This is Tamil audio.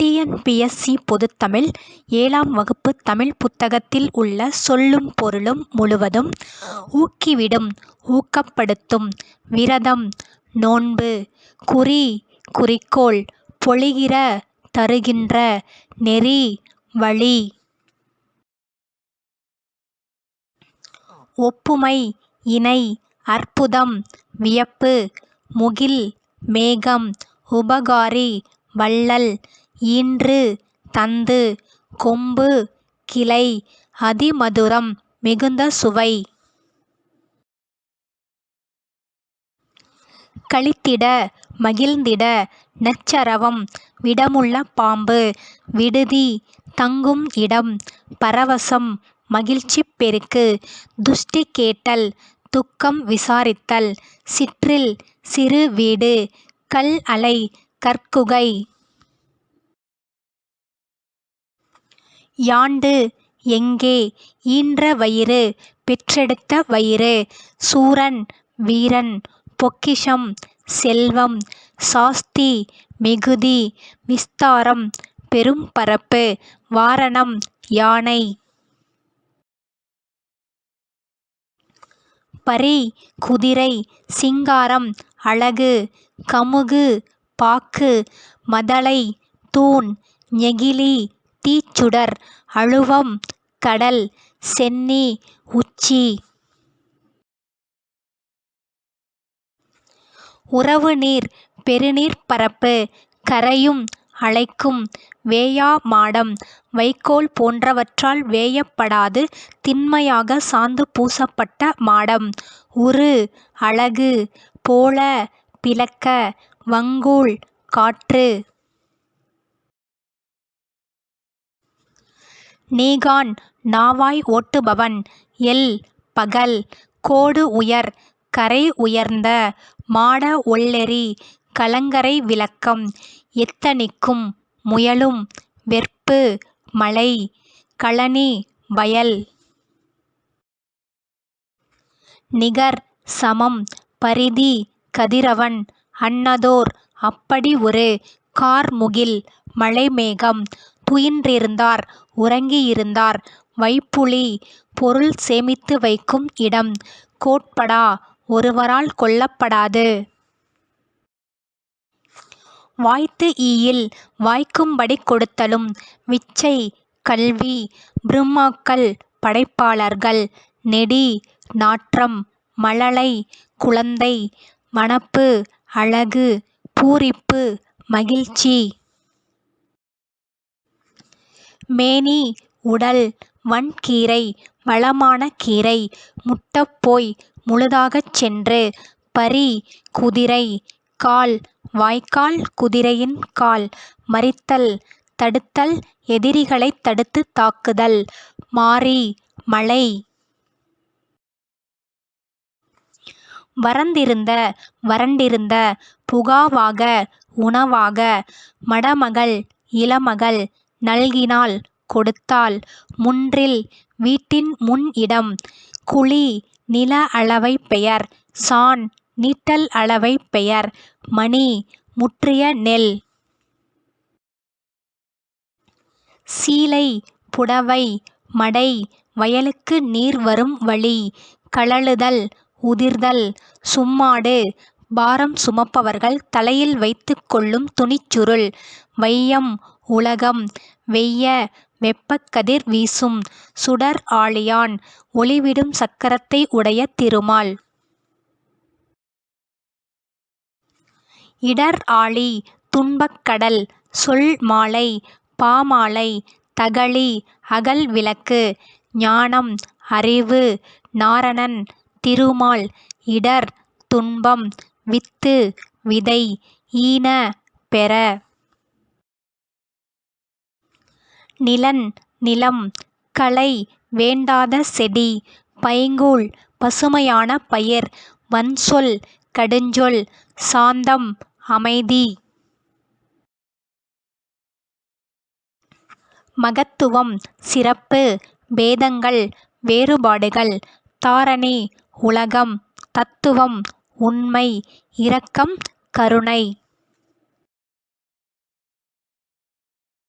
டிஎன்பிஎஸ்சி பொதுத்தமிழ் ஏழாம் வகுப்பு தமிழ் புத்தகத்தில் உள்ள சொல்லும் பொருளும் முழுவதும் ஊக்கிவிடும் ஊக்கப்படுத்தும். விரதம் நோன்பு குறி குறிக்கோள் பொழிகிற தருகின்ற நெறி வழி. ஒப்புமை இணை அற்புதம் வியப்பு முகில் மேகம் உபகாரி வள்ளல் ஈன்று தந்து கொம்பு கிளை அதிமதுரம் மிகுந்த சுவை. களித்திட மகிழ்ந்திட நச்சரவம் விடமுள்ள பாம்பு விடுதி தங்கும் இடம் பரவசம் மகிழ்ச்சிப் பெருக்கு துஷ்டி கேட்டல் துக்கம் விசாரித்தல் சிற்றில் சிறு வீடு கல் அலை கற்குகை. யாண்டு? எங்கே? ஈன்ற வயிறு பெற்றெடுத்த வயிறு சூரன் வீரன் பொக்கிஷம் செல்வம் சாஸ்தி மிகுதி விஸ்தாரம் பெரும் பரப்பு வாரணம் யானை. பரி குதிரை சிங்காரம் அழகு கமுகு பாக்கு மதலை தூண் நெகிழி தீச்சுடர் அழுவம் கடல் சென்னி உச்சி. உறவுநீர் பெருநீர்ப் பரப்பு கரையும் அலைக்கும் வேயா மாடம் வைக்கோல் போன்றவற்றால் வேயப்படாது திண்மையாக சாந்து பூசப்பட்ட மாடம். உரு அழகு போல பிளக்க வங்கூழ் காற்று. நீகான் நாவாய் ஓட்டுபவன் எல் பகல் கோடு உயர் கரை உயர்ந்த மாட ஒள்ளெறி கலங்கரை விளக்கம் எத்தனிக்கும் முயலும் வெற்பு மலை களனி வயல். நிகர் சமம் பரிதி கதிரவன் அன்னதோர் அப்படி ஒரு கார்முகில் மழைமேகம் துயின்றிருந்தார் உறங்கியிருந்தார். வைப்புலி பொருள் சேமித்து வைக்கும் இடம். கோட்படா ஒருவரால் கொள்ளப்படாது வாய்த்து ஈயில் வாய்க்கும்படி கொடுத்தலும் விச்சை கல்வி பிரும்மாக்கள் படைப்பாளர்கள். நெடி நாற்றம் மழலை குழந்தை மணப்பு அழகு பூரிப்பு மகிழ்ச்சி. மேனி உடல் வன்கீரை வளமான கீரை முட்டப்போய் முழுதாகச் சென்று பரி குதிரை கால் வாய்க்கால் குதிரையின் கால் மறித்தல் தடுத்தல் எதிரிகளைத் தடுத்து தாக்குதல் மாரி மழை வறந்திருந்த வறண்டிருந்த புகாவாக உணவாக மடமகள் இளமகள் நல்கினாள் கொடுத்தாள் முன்றில் வீட்டின் முன் இடம். குழி நில அளவைப் பெயர். சாண் நீட்டல் அளவைப் பெயர். மணி முற்றிய நெல். சீலை புடவை மடை வயலுக்கு நீர் வரும் வழி. கழலுதல் உதிர்தல். சும்மாடு பாரம் சுமப்பவர்கள் தலையில் வைத்து கொள்ளும் துணிச்சுருள். வையம் உலகம். வெய்ய வெப்பக்கதிர் வீசும் சுடர் ஆழியான் ஒளிவிடும் சக்கரத்தை உடைய திருமால். இடர் ஆழி துன்பக் கடல் சொல் மாலை பாமாலை தகளி அகல் விளக்கு ஞானம் அறிவு நாரணன் திருமால். இடர் துன்பம் வித்து விதை ஈன பெற நிலன் நிலம் களை வேண்டாத செடி பைங்கூழ் பசுமையான பயிர் வன்சொல் கடுஞ்சொல் சாந்தம் அமைதி. மகத்துவம் சிறப்பு பேதங்கள் வேறுபாடுகள் தாரணி உலகம் தத்துவம் உண்மை இரக்கம் கருணை.